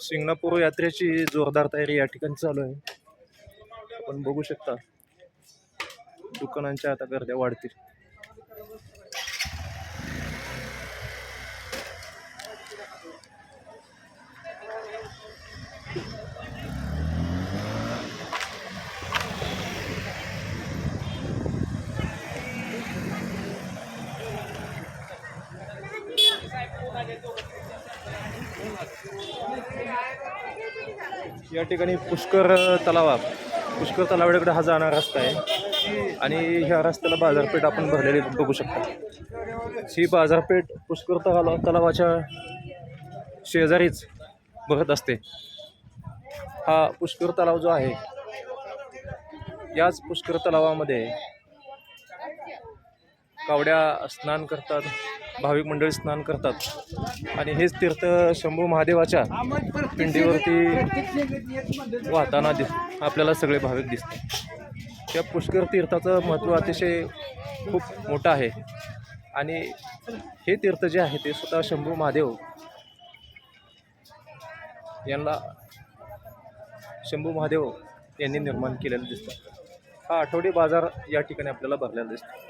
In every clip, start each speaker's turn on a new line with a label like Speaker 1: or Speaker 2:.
Speaker 1: सिंगणापूर यात्रेची जोरदार तयारी या ठिकाणी चालू आहे. आपण बघू शकता दुकानांच्या आता गर्द्या वाढतील. या ठिकाणी पुष्कर तलावा पुष्कर तलावाकडे हा जाणारा रस्ता आहे. आणि ह्या रस्त्याला बाजारपेठ आपण भरलेली बघू शकता. ही बाजारपेठ पुष्कर तलाव तलावाच्या शेजारीच भरत असते. हा पुष्कर तलाव जो आहे याच पुष्कर तलावामध्ये कावड्या स्नान करतात. भाविक मंडळी स्नान करतात. आणि हेच तीर्थ शंभू महादेवाच्या पिंडीवरती वाहताना दिस आपल्याला सगळे भाविक दिसतात. या पुष्कर तीर्थाचं महत्त्व अतिशय खूप मोठं आहे. आणि हे तीर्थ जे आहे ते स्वतः शंभू महादेव यांना शंभू महादेव यांनी निर्माण केलेलं दिसतं. हा आठवडी बाजार या ठिकाणी आपल्याला भरलेला दिसतो.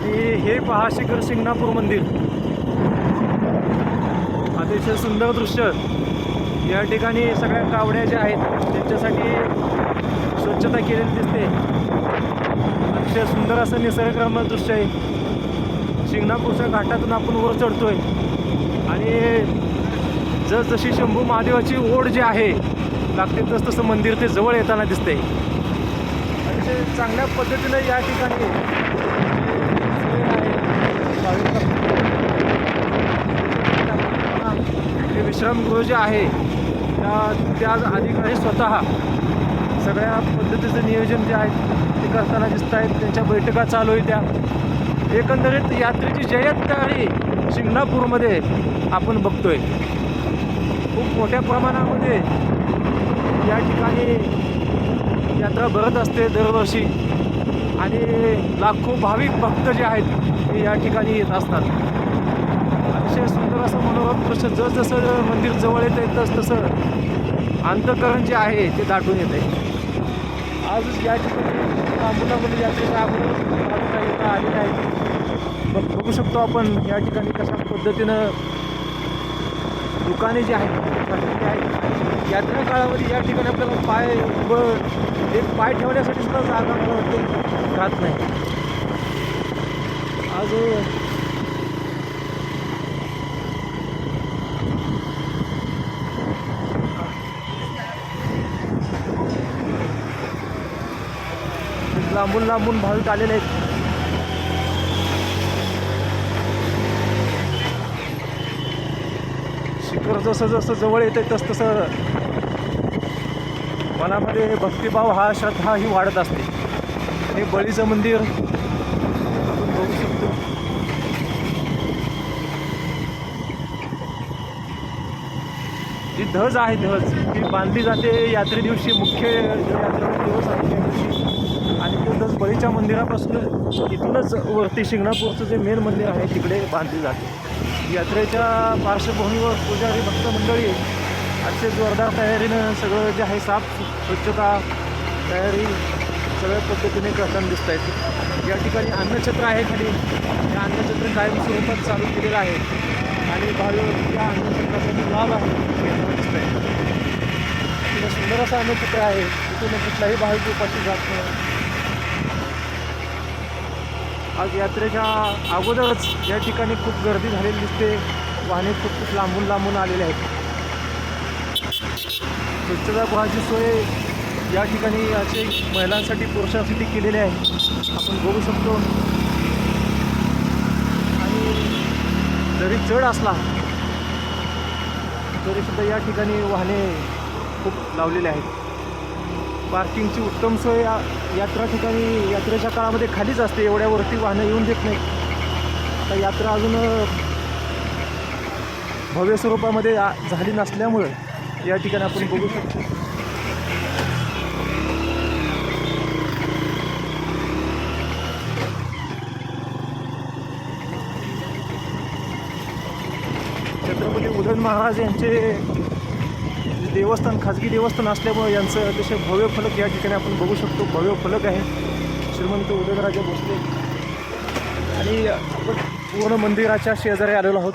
Speaker 1: आणि हे पहा शिखर शिंगणापूर मंदिर. अतिशय सुंदर दृश्य. या ठिकाणी सगळ्या कावड्या ज्या आहेत त्यांच्यासाठी स्वच्छता केलेली दिसते. अतिशय सुंदर असं निसर्गरम्य दृश्य आहे. शिंगणापूरच्या घाटातून आपण वर चढतोय. आणि जसजशी शंभू महादेवाची ओढ जी आहे लागते तस तसं मंदिर ते जवळ येताना दिसते अतिशय चांगल्या पद्धतीनं या ठिकाणी सोय आहे. भाविकांना हे विश्रामगृह जे आहे त्या त्या अधिकारी स्वतः सगळ्या पद्धतीचं नियोजन जे आहे ते करताना दिसत आहेत. त्यांच्या बैठका चालू आहे त्या. एकंदरीत यात्रेची जय्यत तयारी शिंगणापूरमध्ये आपण बघतोय. खूप मोठ्या प्रमाणामध्ये या ठिकाणी यात्रा भरत असते दरवर्षी. आणि लाखो भाविक भक्त जे आहेत ते या ठिकाणी येत असतात. अतिशय सुंदर असं मनोरम दृश्य जसजसं मंदिर जवळ येत आहे तस तसं अंतकरण जे आहे ते दाटून येत आहे आज या ठिकाणी लांबून यात्रेच्या अगोदर आलेले आहे. मग बघू शकतो आपण या ठिकाणी कशा पद्धतीनं दुकाने जी आहेत आहेत. यात्रा काळामध्ये या ठिकाणी आपल्याला पाय उभं एक पाय ठेवण्यासाठी सुद्धा जागा मला वाटते राहत नाही. आज लांबून लांबून भाविक आलेले आहेत. शिखर जसं जसं जवळ येते तस तसं मनामध्ये भक्तिभाव हा श्रद्धा ही वाढत असते. आणि बळीचं मंदिर आपण बघू शकतो. जी धज आहे धज ती बांधली जाते यात्रे दिवशी. मुख्य यात्रे दिवस आहे त्या दिवशी आणि तो धज बळीच्या मंदिरापासून इथूनच वरती शिंगणापूरचं जे मेन मंदिर आहे तिकडे बांधली जाते. यात्रेच्या पार्श्वभूमीवर पुजारी भक्त मंडळी अतिशय जोरदार तयारीनं सगळं जे आहे साफ स्वच्छता तयारी सगळ्या पद्धतीने करताना दिसत आहेत या ठिकाणी अन्नछत्र आहे खाली. हे अन्नछत्र कायम स्वरूपात चालू केलेलं आहे. आणि भावी या अन्नछत्राचा लाभ आहे दिसत आहे सुंदर असं अन्नछत्र आहे. तिथून कुठलाही भाविक उपाशी जात नाही. आज यात्रेच्या अगोदरच या ठिकाणी खूप गर्दी झालेली दिसते. वाहने खूप खूप लांबून लांबून आलेले आहेत. स्वच्छतागृहाची सोय या ठिकाणी असे महिलांसाठी पुरुषांसाठी केलेले आहे. आपण बघू शकतो. आणि जरी चढ असला तरीसुद्धा या ठिकाणी वाहने खूप लावलेले आहेत. पार्किंगची उत्तम सोय या यात्रा ठिकाणी यात्रेच्या काळामध्ये खालीच असते एवढ्यावरती वाहनं येऊन देत नाही आता यात्रा अजून भव्य स्वरूपामध्ये झाली नसल्यामुळं या ठिकाणी आपण बघू शकतो. छत्रपती उदयन महाराज यांचे देवस्थान खाजगी देवस्थान असल्यामुळे यांचं अतिशय भव्य फलक या ठिकाणी आपण बघू शकतो. भव्य फलक आहे. श्रीमंत उदयनराजे भोसले. आणि आपण पूर्ण मंदिराच्या शेजारी आलेलो आहोत.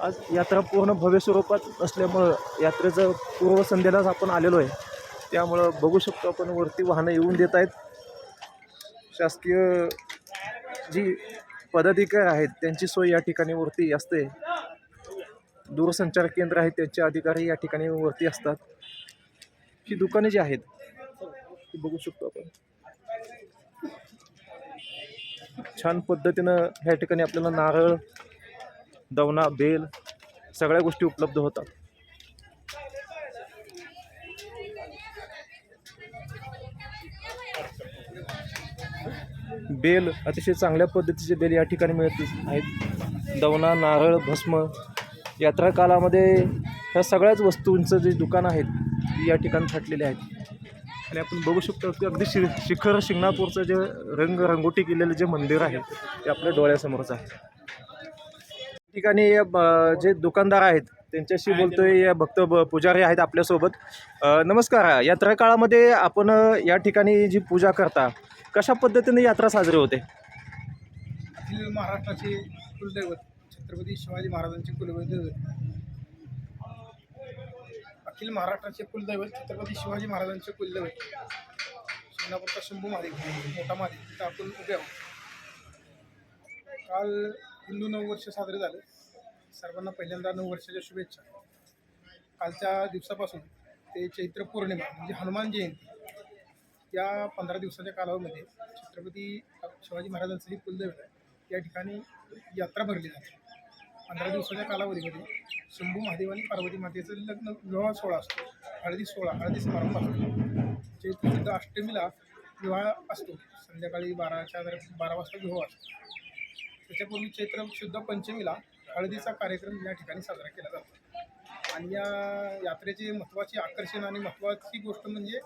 Speaker 1: आज यात्रा पूर्ण भव्य स्वरूपात असल्यामुळं यात्रेचं पूर्वसंध्येलाच आपण आलेलो आहे. त्यामुळं बघू शकतो आपण वरती वाहनं येऊन देत आहेत. शासकीय जी पदाधिकारी आहेत त्यांची सोय या ठिकाणी वरती असते. दूरसंचार केंद्र आहेत त्यांचे अधिकारी या ठिकाणी वरती असतात. ही दुकाने जी आहेत ती बघू शकतो आपण. छान पद्धतीनं ह्या ठिकाणी आपल्याला नारळ दवना बेल सगळ्या गोष्टी उपलब्ध होतात. बेल अतिशय चांगल्या पद्धतीचे बेल या ठिकाणी मिळत आहेत. दवना नारळ भस्म यात्रा कालामध्ये ह्या सगळ्याच वस्तूंचं जे दुकान आहेत ती या ठिकाणी थाटलेले आहेत. आणि आपण बघू शकतो की अगदी शि शिखर शिंगणापूरचं जे रंग रंगोटी केलेलं जे मंदिर आहे ते आपल्या डोळ्यासमोरच आहे. ठिकाणी जे दुकानदार आहेत त्यांच्याशी बोलतोय या भक्त ब- पुजारी आहेत आपल्यासोबत. नमस्कार. यात्रा काळामध्ये आपण या ठिकाणी जी पूजा करता कशा पद्धतीने यात्रा साजरी होते?
Speaker 2: महाराष्ट्राचे कुलदैवत. छत्रपती शिवाजी महाराजांचे कुलदैवत अखिल महाराष्ट्राचे कुलदैवत छत्रपती शिवाजी महाराजांचे कुलदैवत. शिंगणापूरचा शंभू महादेव मोठा महादेव तिथं आपण उभे आहोत. काल हिंदू नववर्ष साजरे झाले. सर्वांना पहिल्यांदा नऊ वर्षाच्या शुभेच्छा. कालच्या दिवसापासून ते चैत्र पौर्णिमा म्हणजे हनुमान जयंती या पंधरा दिवसाच्या कालावधीमध्ये छत्रपती शिवाजी महाराजांचं हे कुलदैवत आहे. या ठिकाणी यात्रा भरली जाते. पंधरा दिवसाच्या कालावधीमध्ये शंभू महादेव आणि पार्वती मातेचं लग्न विवाह सोहळा असतो. हळदी सोहळा हळदी समारंभ असतो. चैत्रशुद्ध अष्टमीला विवाह असतो. संध्याकाळी बाराच्या दर बारा वाजता विवाह असतो. त्याच्यापूर्वी चैत्र शुद्ध पंचमीला हळदीचा कार्यक्रम या ठिकाणी साजरा केला जातो. आणि या यात्रेचे महत्त्वाचे आकर्षण आणि महत्त्वाची गोष्ट म्हणजे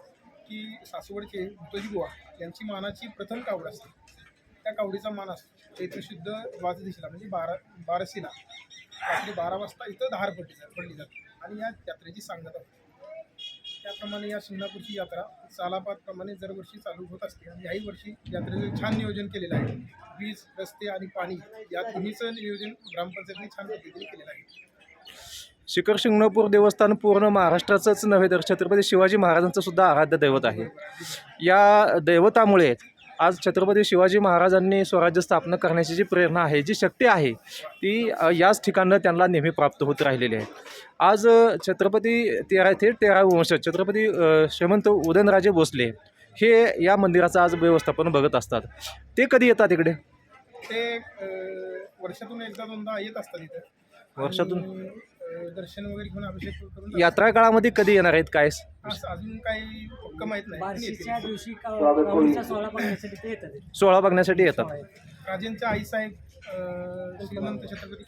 Speaker 2: की सासवडचे भूतजी बुवा यांची मानाची प्रथम कावड असते. त्या कावडीचा मान असतो. चैत्रशुद्ध द्वादशीला म्हणजे बारा बारसीला रात्री बारा वाजता इथं धार पडली जाते पडली जाते. आणि या यात्रेची सांगता होते. त्याप्रमाणे या शिंगणापूरची यात्रा सालापातप्रमाणे दरवर्षी चालू होत असते. आणि याही वर्षी यात्रेचं छान नियोजन केलेलं आहे. वीज रस्ते आणि पाणी या तिन्हीचं नियोजन ग्रामपंचायतीने छान पद्धतीने केलेलं आहे.
Speaker 1: शिखर शिंगणापूर देवस्थान पूर्ण महाराष्ट्राचंच नव्हे तर छत्रपती शिवाजी महाराजांचं सुद्धा आराध्य दैवत आहे. या दैवतामुळे आज छत्रपती शिवाजी महाराजांनी स्वराज्य स्थापना करण्याची जी प्रेरणा आहे जी शक्ती आहे ती याच ठिकाणं त्यांना नेहमी प्राप्त होत राहिलेली आहे. आज छत्रपती तेरा ते तेरा वंश छत्रपती श्रीमंत उदयनराजे भोसले हे या मंदिराचं आज व्यवस्थापन बघत असतात. ते कधी येतात इकडे?
Speaker 2: ते वर्षातून एकदा दोनदा येत असतात इथं.
Speaker 1: वर्षातून?
Speaker 2: दर्शन वगैरे घेऊन अभिषेक करून जातात.
Speaker 1: यात्रा काळामध्ये कधी येणार आहेत काय?
Speaker 2: असं अजून काही पक्क माहीत नाही. पण येतील.
Speaker 3: बार्शीच्या दिवशी कावडीचा सोहळा बघण्यासाठी ते येतात.
Speaker 1: सोहळा बघण्यासाठी येतात.
Speaker 2: राजेंच्या आईसाहेब अं, श्रीमंत छत्रपती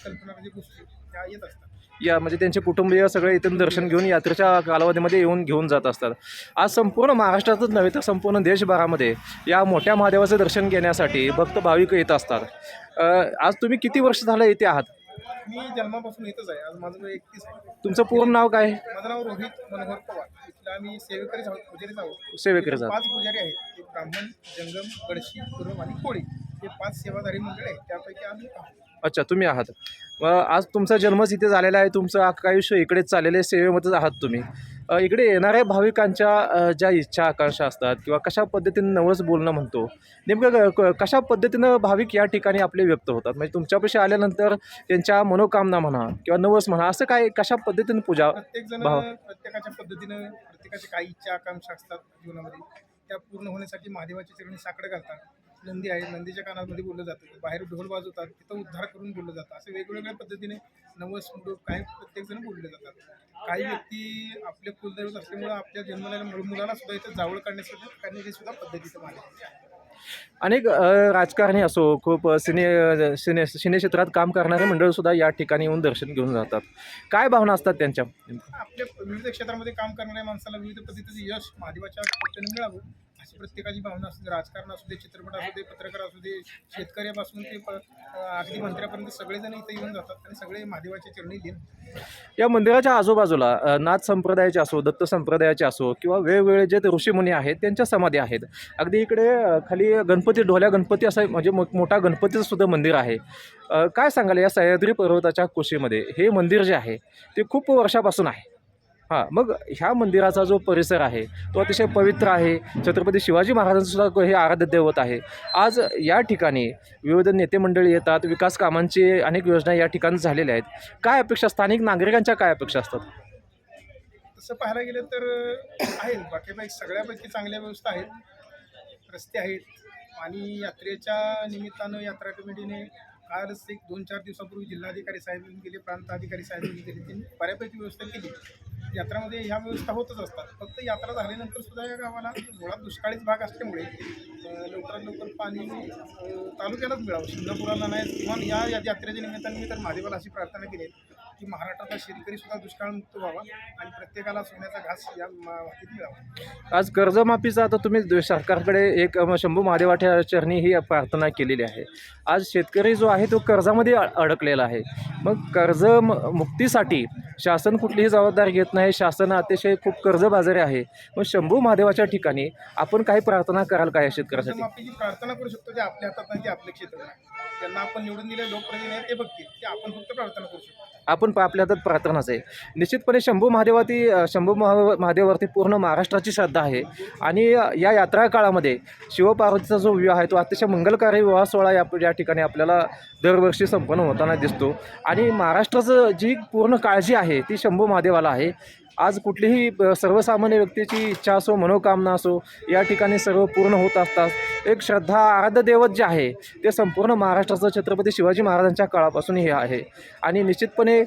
Speaker 2: त्या येत असतात.
Speaker 1: या म्हणजे त्यांचे कुटुंबीय सगळे इथून दर्शन घेऊन यात्रेच्या कालावधीमध्ये येऊन घेऊन जात असतात. आज संपूर्ण महाराष्ट्रातच नव्हे तर संपूर्ण देशभरामध्ये या मोठ्या महादेवाचं दर्शन घेण्यासाठी भक्त भाविक येत असतात. अ, आज तुम्ही किती वर्ष झालं इथे आहात?
Speaker 2: मी जन्मापासून येतच आहे. आज माझं वय एकतीस आहे.
Speaker 1: तुमचं पूर्ण नाव काय? आहे?
Speaker 2: माझं नाव रोहित मनोहर पवार. इथला आम्ही सेवेकरीच आहोत पुजारीच आहोत.
Speaker 1: सेवेकरीच आहात.
Speaker 2: पाच पुजारी आहेत. एक ब्राह्मण जंगम गडशी पूर्व आणि कोळी. हे पाच सेवाधारी मंडळ आहेत. त्यापैकी आम्ही एक आहोत.
Speaker 1: अच्छा तुम्ही आहात. आज तुमचा जन्मच इथे झालेला आहे. तुमचं अख्खं आयुष्य इकडेच चाललेलं आहे. सेवेमध्येच आहात तुम्ही. इकडे येणाऱ्या भाविकांच्या ज्या इच्छा आकांक्षा असतात किंवा कशा पद्धतीने नवस बोलणं म्हणतो नेमकं कशा पद्धतीनं भाविक या ठिकाणी आपले व्यक्त होतात? म्हणजे तुमच्यापाशी आल्यानंतर त्यांच्या मनोकामना म्हणा किंवा नवस म्हणा असं काय कशा पद्धतीने पूजा भाव.
Speaker 2: प्रत्येकाच्या पद्धतीनं प्रत्येकाची काही इच्छा आकांक्षा असतात जीवनामध्ये. त्या पूर्ण होण्यासाठी महादेवाच्या चरणी साकडं घालतात. नंदी आहे नंदीच्या कानामध्ये बोललं जातं. बाहेर ढोल वाजवतात तिथं उद्धार करून बोललं जातं. असं वेगवेगळ्या पद्धतीने नवस मुडूप काही प्रत्येक जण बोलले जातात. काही व्यक्ती आपले कुलदैवत असल्यामुळं आपल्या जन्मलेल्या मुल- मुलाला सुद्धा इथं जावळ काढण्यासाठी करण्याची सुद्धा पद्धतीचं आहे
Speaker 1: अनेक राजकारणी असो खूप सिने सिने सिने क्षेत्रात काम करणारे मंडळसुद्धा या ठिकाणी येऊन दर्शन घेऊन जातात. काय भावना असतात त्यांच्या?
Speaker 2: आपल्या विविध क्षेत्रामध्ये काम करणाऱ्या माणसाला विविध पद्धतीचं यश महादेवाच्या मिळावं. अशी प्रत्येकाची भावना असू दे राजकारण असू दे चित्रपट असू दे पत्रकार असू दे शेतकऱ्यापासून ते प- अगदी मंत्र्यापर्यंत सगळेजण इथे येऊन जातात आणि सगळे महादेवाच्या चरणी दिन.
Speaker 1: या मंदिराच्या आजूबाजूला अ, नाथ संप्रदायाचे असो दत्त संप्रदायाचे असो किंवा वेगवेगळे जे ऋषीमुनी आहेत त्यांच्या समाधी आहेत. अगदी इकडे अ, खाली गणपती ढोल्या गणपती असं म्हणजे मो मोठा गणपतीचं सुद्धा मंदिर आहे. अ, काय सांगाल या सह्याद्री पर्वताच्या कुशीमध्ये? हे मंदिर जे आहे ते खूप वर्षापासून आहे. हां मग ह्या मंदिराचा जो परिसर आहे तो अतिशय पवित्र आहे. छत्रपती शिवाजी महाराजांचंसुद्धा हे आराध्य दैवत आहे. आज या ठिकाणी विविध नेते मंडळी येतात विकास कामांची अनेक योजना या ठिकाणी झालेल्या आहेत. काय अपेक्षा स्थानिक नागरिकांच्या काय अपेक्षा असतात?
Speaker 2: तसं पाहायला गेलं तर आहे. बाकी बाकीपैकी सगळ्यापैकी चांगल्या व्यवस्था आहेत. रस्ते आहेत. आणि यात्रेच्या निमित्तानं यात्रा कमिटीने कालच एक दोन चार दिवसापूर्वी जिल्हाधिकारी साहेबांनी गेले प्रांताधिकारी साहेबांनी गेले त्यांनी बऱ्यापैकी व्यवस्था केली. यात्रामध्ये ह्या व्यवस्था होतच असतात. फक्त यात्रा झाल्यानंतर सुद्धा या गावाला मुळात दुष्काळीच भाग असल्यामुळे लवकरात लवकर पाणी तालुक्यालाच मिळावं. शिंगणापुराला नाही किंवा या या यात्रेच्या निमित्ताने मी तर महादेवाला अशी प्रार्थना केली आहे. की महाराष्ट्रातला शेतकरी सुद्धा दुष्काळमुक्त व्हावा आणि प्रत्येकाला सोन्याचा घास या मातीत मिळावा.
Speaker 1: आज कर्जमाफीचा आता तुम्ही सरकारकडे एक शंभू महादेवाच्या चरणी ही प्रार्थना केलेली आहे. आज शेतकरी जो आहे तो कर्जामध्ये अडकलेला आहे. मग कर्ज मुक्तीसाठी शासन कुठलीही जबाबदारी घेत नाही. शासन अतिशय खूप कर्जबाजारी आहे. मग शंभू महादेवाच्या ठिकाणी आपण काही प्रार्थना कराल का या शेतकऱ्यासाठी?
Speaker 2: प्रार्थना करू शकतो जे आपल्या हातात नाही ते आपले क्षेत्र नाही. त्यांना आपण निवडून दिले लोकप्रतिनिधी ते बघतील. ते आपण फक्त प्रार्थना करू शकतो.
Speaker 1: आपण प- आपल्या हातात प्रार्थनाच आहे. निश्चितपणे शंभू महादेवाती शंभू महा महादेवावरती पूर्ण महाराष्ट्राची श्रद्धा आहे. आणि या यात्रा काळामध्ये शिवपार्वतीचा जो विवाह आहे तो अतिशय मंगलकारी विवाह सोहळा या या ठिकाणी आपल्याला दरवर्षी संपन्न होताना दिसतो. आणि महाराष्ट्राचं जी पूर्ण काळजी आहे ती शंभू महादेवाला आहे. आज कुठलीही सर्वसामान्य व्यक्तीची इच्छा असो मनोकामना असो या ठिकाणी सर्व पूर्ण होत असतात. एक श्रद्धा आराध्य दैवत जे आहे ते संपूर्ण महाराष्ट्राचं छत्रपती शिवाजी महाराजांच्या काळापासून हे आहे. आणि निश्चितपणे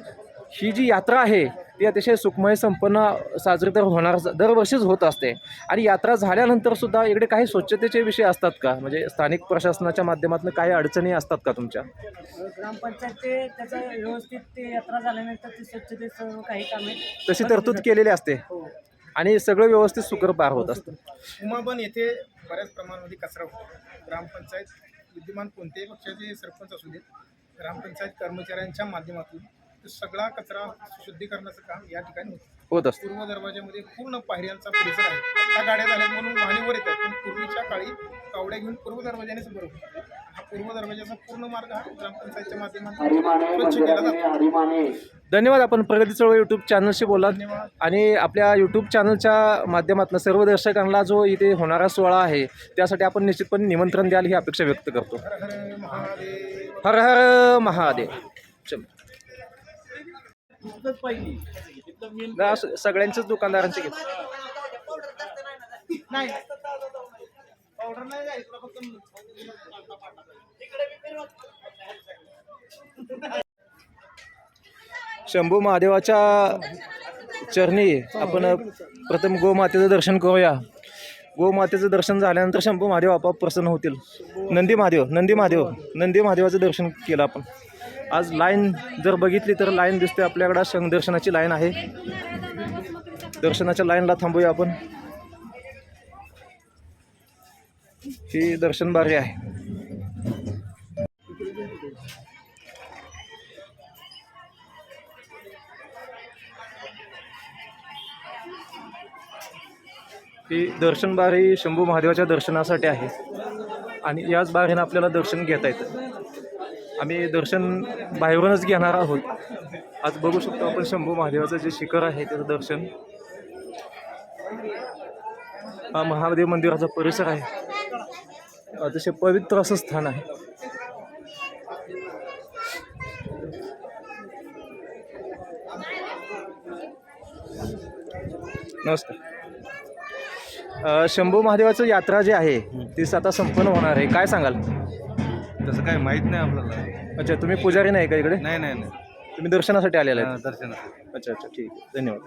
Speaker 1: ही जी यात्रा आहे ती अतिशय सुखमय संपन्न साजरी तर होणार दरवर्षीच होत असते. आणि यात्रा झाल्यानंतर सुद्धा इकडे काही स्वच्छतेचे विषय असतात का? म्हणजे स्थानिक प्रशासनाच्या माध्यमातून काही अडचणी असतात का तुमच्या?
Speaker 3: ग्रामपंचायत ते त्याचं व्यवस्थित ते यात्रा झाल्यानंतर ते स्वच्छतेचं काही कामे
Speaker 1: तशी तरतूद केलेली असते.
Speaker 3: हो.
Speaker 1: आणि सगळं व्यवस्थित सुकर पार होत असतं.
Speaker 2: उमाबन येथे बऱ्याच प्रमाणामध्ये कचरा होतो. ग्रामपंचायत विद्यमान कोणत्याही पक्षाचे सरपंच असू देत ग्रामपंचायत कर्मचाऱ्यांच्या माध्यमातून सगळा कचरा शुद्धीकरणाचं काम या ठिकाणी होतं.
Speaker 1: होत असतं.
Speaker 2: पूर्व दरवाजामध्ये पूर्ण पायऱ्यांचा परिसर आहे. आता गाड्या झाल्या म्हणून वाहनीवर येतात पण पूर्वीच्या काळी कावड्या घेऊन पूर्व दरवाजानेच बरं होतं. हा पूर्व दरवाजाचा पूर्ण मार्ग हा ग्रामपंचायतच्या माध्यमातून स्वच्छ केला जातो.
Speaker 1: धन्यवाद आपण प्रगती चळवळ यूट्यूब चॅनलशी बोलात
Speaker 2: धन्यवाद.
Speaker 1: आणि आपल्या यूट्यूब चॅनलच्या माध्यमातून सर्व दर्शकांना जो इथे होणारा सोहळा आहे त्यासाठी आपण निश्चितपणे निमंत्रण द्याल ही अपेक्षा व्यक्त करतो.
Speaker 2: हर हर महादेव.
Speaker 1: हर हर महादेव. चल. स- सगळ्यांच्याच दुकानदारांचे घेत.
Speaker 2: नाही. पावडर नाही जायचं फक्त
Speaker 1: शंभू महादेवाच्या चरणी आपण प्रथम गोमातेचं दर्शन करूया. गोमातेचं दर्शन झाल्यानंतर शंभू महादेव आपोआप प्रसन्न होतील. नंदी महादेव नंदी महादेव नंदी महादेवाचं दर्शन केलं आपण. आज लाईन जर बघितली तर लाईन दिसते आपल्याकडं. शंख दर्शनाची लाईन आहे. दर्शनाच्या लाईनला थांबूया आपण. ही दर्शन बारी आहे. ही दर्शन बारी शंभू महादेवाच्या दर्शनासाठी आहे. आणि याच बारीनं आपल्याला दर्शन घेता येतं. आम्ही दर्शन बाहेरूनच घेणार आहोत. आज बघू शकतो आपण शंभू महादेवाचं जे शिखर आहे त्याचं दर्शन. हा महादेव मंदिराचा परिसर आहे. अतिशय पवित्र असं स्थान आहे. नमस्कार. शंभू महादेवाचं यात्रा जी आहे ती आता संपन्न होणार आहे. काय सांगाल?
Speaker 4: तसं काही माहीत नाही आपल्याला.
Speaker 1: अच्छा तुम्ही पुजारी नाही का इकडे?
Speaker 4: नाही नाही नाही.
Speaker 1: तुम्ही दर्शनासाठी आलेले आहेत?
Speaker 4: दर्शनासाठी.
Speaker 1: अच्छा अच्छा ठीक आहे. धन्यवाद.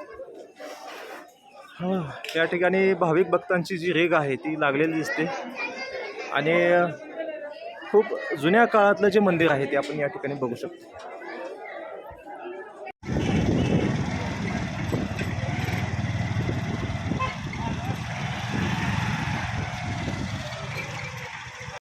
Speaker 1: हां या ठिकाणी भाविक भक्तांची जी रेग आहे ती लागलेली दिसते. आणि खूप जुन्या काळातलं जे मंदिर आहे ते आपण या ठिकाणी बघू शकतो.